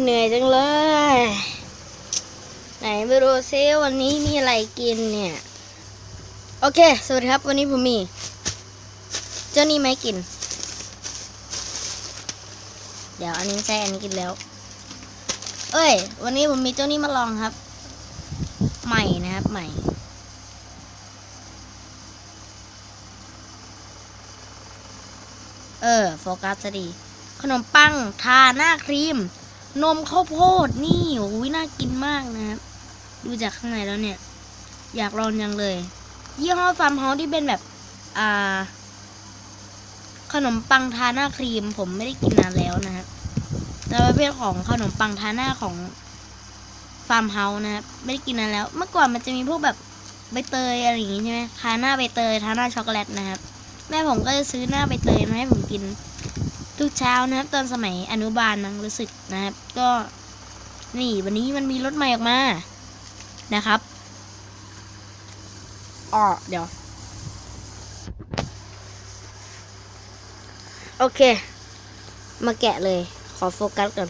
เหนื่อยจังเลย ไหนไปดูซิวันนี้มีอะไรกินเนี่ย โอเค สวัสดีครับ วันนี้ผมมี เจ้านี่ไหมกิน เดี๋ยวอันนี้ใช่อันนี้กินแล้ว เอ้ย วันนี้ผมมีเจ้านี่มาลองครับ ใหม่นะครับใหม่เออ โฟกัสจะดี ขนมปัง ทาหน้าครีม นมข้าวโพดนี่โอ้ยน่ากินมากนะครับ ดูจากข้างในแล้วเนี่ย อยากลองยังเลย ยี่ห้อฟาร์มเฮาส์ที่เป็นแบบ อ่า ขนมปังทาหน้าครีม ผมไม่ได้กินนานแล้วนะครับแต่ประเภทของขนมปังทาหน้าของฟาร์มเฮาส์นะครับไม่ได้กินนานแล้ว เมื่อก่อนมันจะมีพวกแบบใบเตยอะไรอย่างงี้ใช่ไหมทาหน้าใบเตยทาหน้าช็อกโกแลตนะครับ แม่ผมก็จะซื้อหน้าใบเตยมาให้ผมกิน ทุกเช้านะครับ ตอนสมัยอนุบาลนังรู้สึกนะครับ ก็นี่วันนี้มันมีรถใหม่ออกมานะครับอ๋อเดี๋ยว โอเค มาแกะเลย ขอโฟกัสก่อน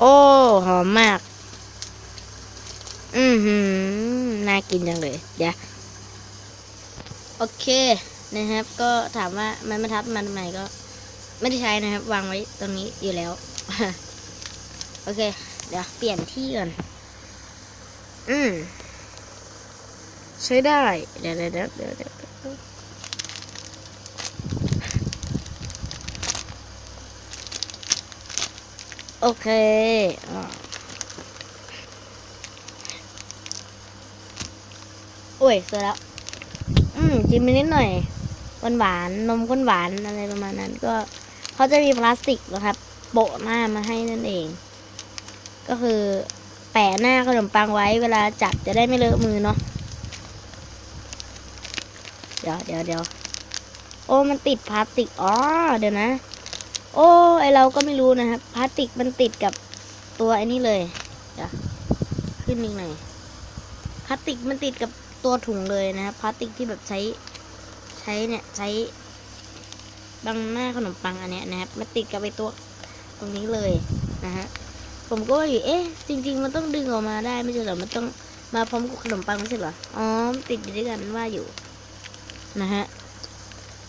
โอ้ หอมมาก อือหือากินจังเลยเดี๋ยวโอเคนะครับ ก็ถามว่ามันมาทับมันทำไมก็ ไม่ได้ใช้นะครับ วางไว้ตรงนี้อยู่แล้ว โอเค เดี๋ยวเปลี่ยนที่ก่อน อืมใช้ได้ เดี๋ยวเดี๋ยวเดี๋ยวเดี๋ยวเดี๋ยวโอเคอ่า โอ้ยเสร็จแล้ว อืมกินไปนิดหน่อยหวานหวานนมข้นหวานอะไรประมาณนั้น ก็เขาจะมีพลาสติกนะครับ โปะหน้ามาให้นั่นเอง ก็คือแปะหน้าขนมปังไว้เวลาจับจะได้ไม่เลอะมือเนาะเดี๋ยวเดี๋ยวเดี๋ยวโอ้มันติดพลาสติกอ๋อเดี๋ยวนะ โอ้ไอเราก็ไม่รู้นะครับพลาสติกมันติดกับตัวไอ้นี่เลยเดี๋ยวขึ้นอีกหน่อยพลาสติกมันติดกับ ตัวถุงเลยนะครับพลาสติกที่แบบใช้ใช้เนี่ยใช้บังหน้าขนมปังอันเนี้ยนะครับมันติดกับไอตัวตรงนี้เลยนะฮะผมก็ว่าอยู่เอ๊ะจริง ๆ มันต้องดึงออกมาได้ไม่ใช่เหรอมันต้องมาพร้อมกับขนมปังไม่ใช่เหรออ๋อมติดอยู่ด้วยกันว่าอยู่นะฮะ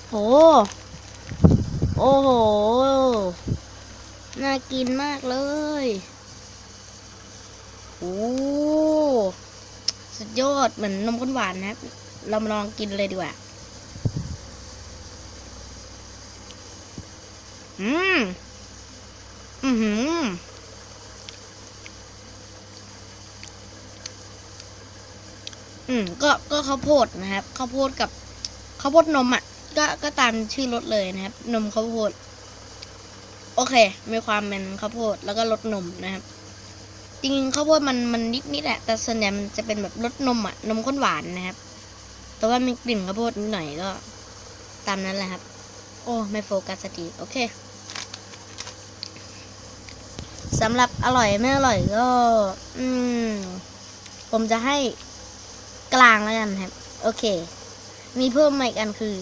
โหโอ้โหน่ากินมากเลยโอ้ ยอดเหมือนนมข้นหวานนะครับ เรามาลองกินเลยดีกว่า อืม อือหืออืมก็ก็ข้าวโพดนะครับข้าวโพดกับข้าวโพดนมอะ ก็ก็ตามชื่อรสเลยนะครับ นมข้าวโพด โอเค มีความเป็นข้าวโพดแล้วก็รสนมนะครับ จริงๆข้าวโพดมันมันนิดนิดแหละแต่ส่วนใหญ่มันจะเป็นแบบรสนมอะนมข้นหวานนะครับ แต่ว่ามีกลิ่นข้าวโพดนิดหน่อยก็ ตามนั้นแหละครับ โอ้ไม่โฟกัสสักทีโอเคสำหรับอร่อยไม่อร่อยก็ อืม ผมจะให้กลางแล้วกันครับ โอเค มีเพิ่มมาอีกอันคือ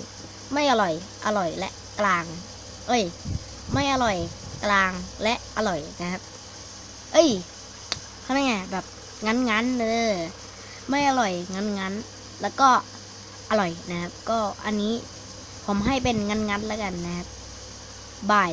ไม่อร่อย อร่อยและกลาง เอ้ย ไม่อร่อย กลางและอร่อยนะครับ เอ้ย เขาเรียกไงแบบงั้นงั้นๆเออไม่อร่อยงั้นงั้นๆแล้วก็อร่อยนะครับ ก็อันนี้ผมให้เป็นงั้นงั้นๆแล้วกันนะครับบาย